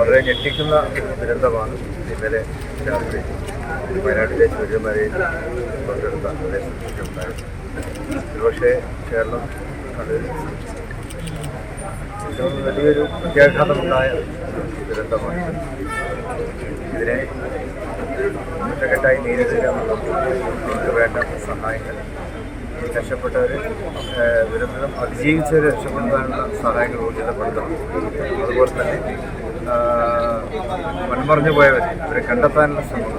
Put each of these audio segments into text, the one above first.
വളരെ ഞെട്ടിക്കുന്ന ദുരന്തമാണ്. ഇന്നലെ രാത്രി വയനാട്ടിലെ ചുരമലയിൽ പങ്കെടുത്ത പ്രദേശത്തുണ്ടായത് ഒരുപക്ഷെ കേരളം ഏറ്റവും വലിയൊരു പ്രത്യാഘാതമുണ്ടായ ദുരന്തമാണ്. ഇതിനെ ഒറ്റക്കെട്ടായി നേരിടുക നമുക്ക് വേണ്ട സഹായങ്ങൾ. രക്ഷപ്പെട്ടവർ ദുരന്തം അതിജീവിച്ചവർ രക്ഷപ്പെടുത്താനുള്ള സഹായങ്ങൾ ഊർജിതപ്പെടുത്തണം അതുപോലെ തന്നെ മൺമറഞ്ഞു പോയവർ അവരെ കണ്ടെത്താനുള്ള ശ്രമം.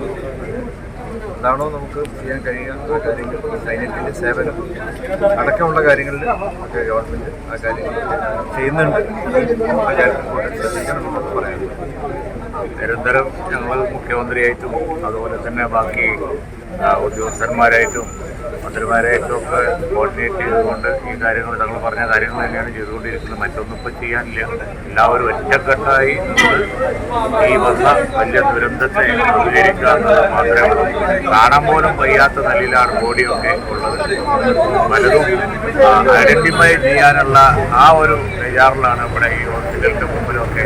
എന്താണോ നമുക്ക് ചെയ്യാൻ കഴിയാത്ത കാര്യങ്ങൾ സൈന്യത്തിന്റെ സേവനം അടക്കമുള്ള കാര്യങ്ങളിൽ ഒക്കെ ഗവൺമെന്റ് ആ കാര്യങ്ങൾ ചെയ്യുന്നുണ്ട്. ശ്രദ്ധിക്കണം എന്നൊക്കെ പറയാനുള്ളത് നിരന്തരം ഞങ്ങൾ മുഖ്യമന്ത്രിയായിട്ടും അതുപോലെ തന്നെ ബാക്കി ഉദ്യോഗസ്ഥന്മാരായിട്ടും മന്ത്രിമാരായിട്ടും ഒക്കെ കോർഡിനേറ്റ് ചെയ്തുകൊണ്ട് ഈ കാര്യങ്ങൾ തങ്ങൾ പറഞ്ഞ കാര്യങ്ങൾ തന്നെയാണ് ചെയ്തുകൊണ്ടിരിക്കുന്നത്. മറ്റൊന്നും ഇപ്പം ചെയ്യാനില്ല. എല്ലാവരും ഒറ്റക്കെട്ടായി ഈ വന്ന വലിയ ദുരന്തത്തെ അഭികരിക്കുക എന്നത് മാത്രമേ ഉള്ളൂ. കാണാൻ പോലും വയ്യാത്ത നിലയിലാണ് ബോഡിയൊക്കെ ഉള്ളത്. പലതും ഐഡന്റിഫൈ ചെയ്യാനുള്ള ആ ഒരു തയ്യാറിലാണ് ഇവിടെ ഈ ഹോസ്പിറ്റലിന്റെ മുമ്പിലൊക്കെ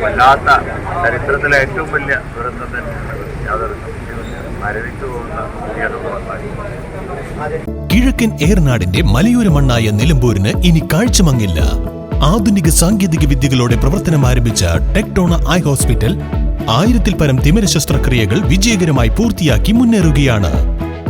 വല്ലാത്ത ചരിത്രത്തിലെ ഏറ്റവും വലിയ ദുരന്തം തന്നെയാണ്. മരവിച്ചു പോകുന്ന ദുരന്തമായി കിഴക്കൻ ഏറനാടിന്റെ മലയോര മണ്ണായ നിലമ്പൂരിന് ഇനി കാഴ്ചമങ്ങില്ല ആധുനിക സാങ്കേതിക വിദ്യകളോടെ പ്രവർത്തനം ആരംഭിച്ച ടെക്ടോണ ഐ ഹോസ്പിറ്റൽ ആയിരത്തിൽ പരം തിമിര ശസ്ത്രക്രിയകൾ വിജയകരമായി പൂർത്തിയാക്കി മുന്നേറുകയാണ്